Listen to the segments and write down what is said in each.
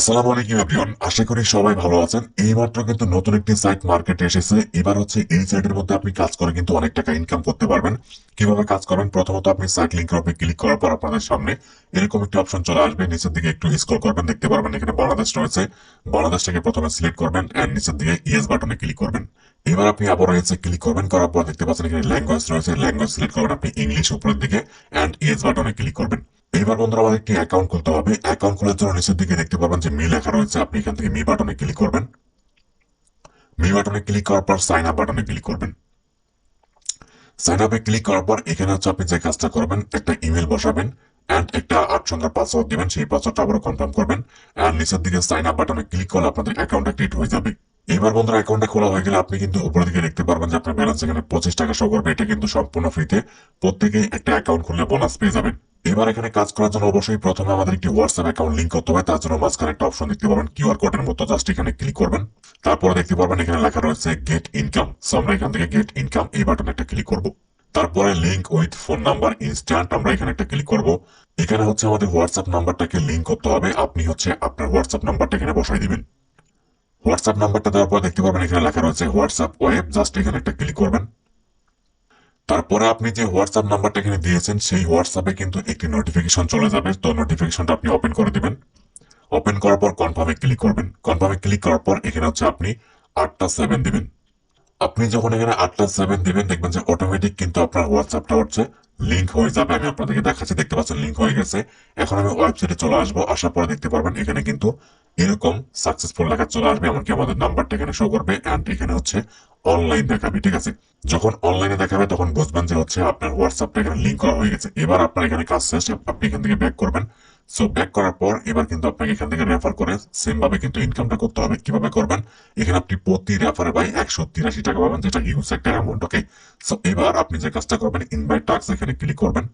আসসালামু আলাইকুম এভরিওয়ান, আশা করি সবাই ভালো আছেন। এইমাত্র কিন্তু নতুন একটি সাইট মার্কেটে এসেছে। এবার হচ্ছে এই সাইটের মধ্যে আপনি কাজ করে কিন্তু অনেক টাকা ইনকাম করতে পারবেন। কীভাবে কাজ করবেন? প্রথমত আপনি সাইট লিঙ্কের উপরে ক্লিক করার পর আপনাদের সামনে এরকম একটি অপশন চলে আসবে। নিচের দিকে একটু স্ক্রল করবেন, দেখতে পারবেন এখানে বাংলাদেশ রয়েছে। বাংলাদেশটাকে প্রথমে সিলেক্ট করবেন এন্ড নিচের দিকে ইয়েস বাটনে ক্লিক করবেন। এবার আপনি আবার রয়েছে ক্লিক করবেন, করার পর দেখতে পাচ্ছেন এখানে ল্যাঙ্গুয়েজ রয়েছে। ল্যাঙ্গুয়েজ সিলেক্ট করবেন আপনি ইংলিশ উপরের দিকে এন্ড ইয়েস বাটনে ক্লিক করবেন। এবার বন্ধুরা আমাদের একটি অ্যাকাউন্ট খুলতে হবে। অ্যাকাউন্ট খোলার জন্য নিচের দিকে দেখতে পাবেন যে মি লেখা রয়েছে। আপনি এখান থেকে মি বাটনে ক্লিক করবেন। মি বাটনে ক্লিক করার পর সাইন আপ বাটনে ক্লিক করবেন। সাইন আপে ক্লিক করার পর এখানে হচ্ছে আপনি যে কাজটা করবেন, একটা ইমেল বসাবেন অ্যান্ড একটা আট সংখ্যার পাসওয়ার্ড দিবেন। সেই পাসওয়ার্ডটা আবার কনফার্ম করবেন অ্যান্ড নিচের দিকে সাইন আপ বাটনে ক্লিক করলে আপনাদের অ্যাকাউন্ট অ্যাক্টিভ হয়ে যাবে। এবার বন্ধুরা অ্যাকাউন্টটা খোলা হয়ে গেলে আপনি কিন্তু উপরের দিকে দেখতে পারবেন যে আপনার ব্যালেন্স এখানে পঁচিশ টাকা শো করবে। এটা কিন্তু সম্পূর্ণ ফ্রিতে প্রত্যেকেই একটা অ্যাকাউন্ট খুললে বোনাস পেয়ে যাবেন। এবার এখানে কাজ করার জন্য অবশ্যই প্রথমে আমাদের একটি হোয়াটসঅ্যাপ অ্যাকাউন্ট লিঙ্ক করতে হবে। তার জন্য মাঝখানে একটা অপশন দেখতে পাবেন কিউআর কোডের মতো জাস্ট এখানে ক্লিক করবেন। তারপরে দেখতে পারবেন এখানে লেখা রয়েছে গেট ইনকাম সো আমরা এখান থেকে গেট ইনকাম এই বাটনে একটা ক্লিক করব। তারপরে link with phone number instant আমরা এখানে একটা ক্লিক করব। এখানে হচ্ছে আমাদের হোয়াটসঅ্যাপ নাম্বারটাকে লিঙ্ক করতে হবে। আপনি হচ্ছে আপনার হোয়াটসঅ্যাপ নাম্বারটা এখানে বসাই দিবেন। হোয়াটসঅ্যাপ নাম্বারটা দেওয়ার পর দেখতে পাবেন এখানে লেখা রয়েছে হোয়াটসঅ্যাপ ওয়েব জাস্ট এখানে একটা ক্লিক করবেন। তারপরে আপনি যে হোয়াটসঅ্যাপ নাম্বারটা এখানে দিয়েছেন, সেই হোয়াটসঅ্যাপে কিন্তু একটি নোটিফিকেশন চলে যাবে। তো নোটিফিকেশনটা আপনি ওপেন করে দিবেন। ওপেন করার পর কনফার্মে ক্লিক করবেন। কনফার্মে ক্লিক করার পর এখানে হচ্ছে আপনি আটটা সেভেন দিবেন। আপনি যখন এখানে আটটা সেভেন দিবেন, দেখবেন যে অটোমেটিক কিন্তু আপনার হোয়াটসঅ্যাপটা হচ্ছে লিঙ্ক হয়ে যাবে। আমি আপনাদেরকে দেখাচ্ছি, দেখতে পাচ্ছেন লিঙ্ক হয়ে গেছে। এখন আমি ওয়েবসাইটে চলে আসব। আসার পরে দেখতে পারবেন এখানে কিন্তু এরকম সাকসেসফুল লেখা চলে আসবে, এমনকি আমাদের নাম্বারটা এখানে শো করবে অ্যান্ড এখানে হচ্ছে অনলাইন দেখাবে, ঠিক আছে? যখন অনলাইনে দেখাবে, তখন বুঝবেন যে হচ্ছে আপনার হোয়াটসঅ্যাপটা এখানে লিঙ্ক করা হয়ে গেছে। এবার আপনার এখানে কাজ শেষ আপনি এখান থেকে ব্যাক করবেন। সো ব্যাক করার পর এবার কিন্তু আপনাকে এখান থেকে রেফার করে সেম ভাবে কিন্তু ইনকামটা করতে হবে। কীভাবে করবেন? এখানে আপনি প্রতি রেফারে ভাই একশো তিরাশি টাকা পাবেন, যেটা হিউজ একটা অ্যামাউন্ট ওকে সো এবার আপনি যে কাজটা করবেন ইনভাইট টাক্স এখানে ক্লিক করবেন।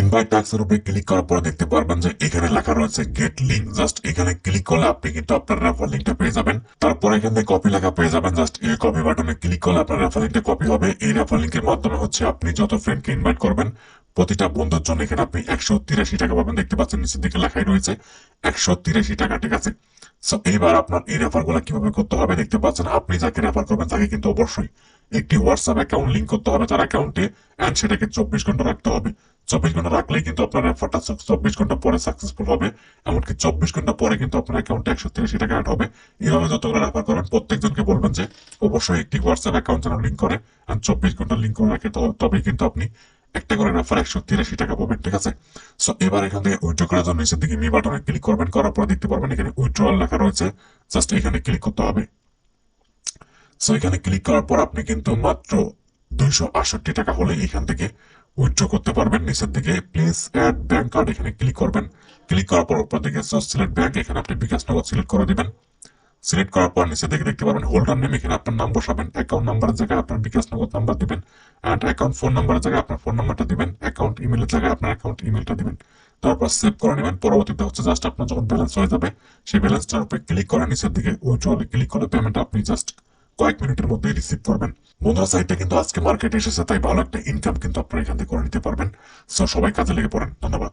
ইনভাইট টাক্সের উপরে ক্লিক করার পর দেখতে পারবেন যে এখানে লেখা রয়েছে গেট লিঙ্ক জাস্ট এখানে ক্লিক করলে আপনি কিন্তু আপনার রেফার লিঙ্কটা পেয়ে যাবেন। তারপর এখান থেকে কপি লেখা পেয়ে যাবেন। জাস্ট এই কপি বাটনে ক্লিক করলে আপনার রেফার লিঙ্কটা কপি হবে। এই রেফার লিঙ্কের মাধ্যমে হচ্ছে আপনি যত ফ্রেন্ডকে ইনভাইট করবেন, প্রতিটা বন্ধুর জন্য এখানে আপনি একশো তিরাশি টাকা পাবেন। দেখতে পাচ্ছেন নিচের দিকে লেখাই রয়েছে একশো তিরাশি টাকা, ঠিক আছে? সো এইবার আপনার এই রেফারগুলা কীভাবে করতে হবে দেখতে পাচ্ছেন। আপনি যাকে রেফার করবেন তাকে কিন্তু অবশ্যই একটি হোয়াটসঅ্যাপ অ্যাকাউন্ট লিঙ্ক করতে হবে। তার অ্যাকাউন্টে অ্যান্ড সেটাকে চব্বিশ ঘণ্টা রাখতে হবে। চব্বিশ ঘণ্টা রাখলেই কিন্তু আপনার রেফারটা চব্বিশ ঘণ্টা পরে সাকসেসফুল হবে। এমনকি চব্বিশ ঘণ্টা পরে কিন্তু আপনার অ্যাকাউন্টে একশো তিরাশি টাকা অ্যাড হবে। এইভাবে যতগুলো রেফার করবেন প্রত্যেকজনকে বলবেন যে, অবশ্যই একটি হোয়াটসঅ্যাপ অ্যাকাউন্ট যেন লিঙ্ক করে। অ্যান্ড চব্বিশ ঘণ্টা লিঙ্ক করে রাখে তবেই কিন্তু আপনি একটা করে রেফার একশো তিরাশি টাকা পাবেন, ঠিক আছে? সো এবার এখান থেকে উইথড্র করার জন্য নিচের দিকে মি বাটনে ক্লিক করবেন। করার পর দেখতে পারবেন এখানে উইথড্রয়াল লেখা রয়েছে। জাস্ট এখানে ক্লিক করতে হবে। সো এখানে ক্লিক করার পর আপনি কিন্তু মাত্র দুইশো আষট্টি টাকা হলে এখান থেকে উইথড্র করতে পারবেন, নিচের দিকে প্লিজ অ্যাড ব্যাংক কার্ড এখানে ক্লিক করবেন। ক্লিক করার পর উপর দিকে সিলেক্ট ব্যাংক এখানে আপনি বিকাশ নগদ সিলেক্ট করে দিবেন। সিলেক্ট করার পর নিচে দিকে দেখতে পাবেন হোল্ডার নেম এখানে আপনার নাম বসাবেন অ্যাকাউন্ট নাম্বারের জায়গায় আপনার বিকাশ নগদ নাম্বার দিবেন অ্যান্ড অ্যাকাউন্ট ফোন নাম্বারের জায়গায় আপনার ফোন নাম্বারটা দিবেন অ্যাকাউন্ট ইমেলের জায়গায় আপনার অ্যাকাউন্ট ইমেলটা দিবেন। তারপর সেভ করে নেবেন, পরবর্তীতে হচ্ছে জাস্ট আপনার যখন ব্যালেন্স হয়ে যাবে, সেই ব্যালেন্সটার উপরে ক্লিক করে নিচের দিকে উইথড্রলে ক্লিক করে পেমেন্ট আপনি জাস্ট কয়েক মিনিটের মধ্যে রিসিভ করবেন। বন্ধুরা সাইটটা কিন্তু আজকে মার্কেটে এসেছে, তাই ভালো একটা ইনকাম কিন্তু আপনারা এখান থেকে করে নিতে পারবেন। সো সবাই কাজে লেগে পড়েন। ধন্যবাদ।